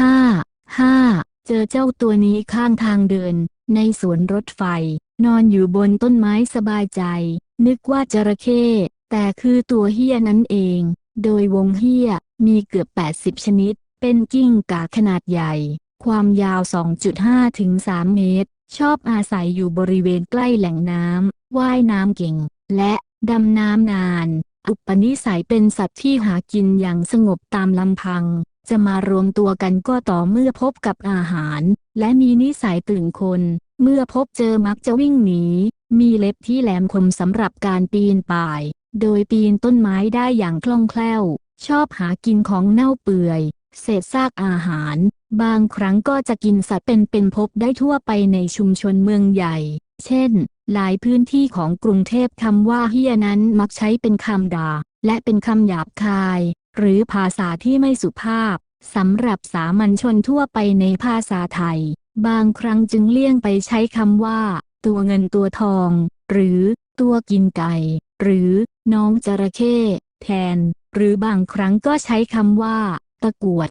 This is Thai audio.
ห้า ห้า เจอเจ้าตัวนี้ข้างทางเดิน ในสวนรถไฟ นอนอยู่บนต้นไม้สบายใจ นึกว่าจระเข้ แต่คือตัวเฮียนั่นเอง โดยวงเฮียมีเกือบ 80 ชนิด เป็นกิ้งก่าขนาดใหญ่ ความยาว 2.5 ถึง 3 เมตร ชอบอาศัยอยู่บริเวณใกล้แหล่งน้ำ ว่ายน้ำเก่ง และดำน้ำนานอุปนิสัยเป็นสัตว์ที่หากินอย่างสงบตามลำพัง จะมารวมตัวกันก็ต่อเมื่อพบกับอาหาร และมีนิสัยตื่นคน เมื่อพบเจอมักจะวิ่งหนี มีเล็บที่แหลมคมสำหรับการปีนป่าย โดยปีนต้นไม้ได้อย่างคล่องแคล่ว ชอบหากินของเน่าเปื่อย เศษซากอาหาร บางครั้งก็จะกินสัตว์เป็นๆพบได้ทั่วไปในชุมชนเมืองใหญ่ เช่น หลายพื้นที่ของกรุงเทพคำว่าเฮียนั้นมักใช้เป็นคำด่าและเป็นคำหยาบคาย หรือภาษาที่ไม่สุภาพสำหรับสามัญชนทั่วไปในภาษาไทย บางครั้งจึงเลี่ยงไปใช้คำว่า ตัวเงินตัวทอง หรือ ตัวกินไก่ หรือ น้องจระเข้แทน หรือบางครั้งก็ใช้คำว่า ตะกวด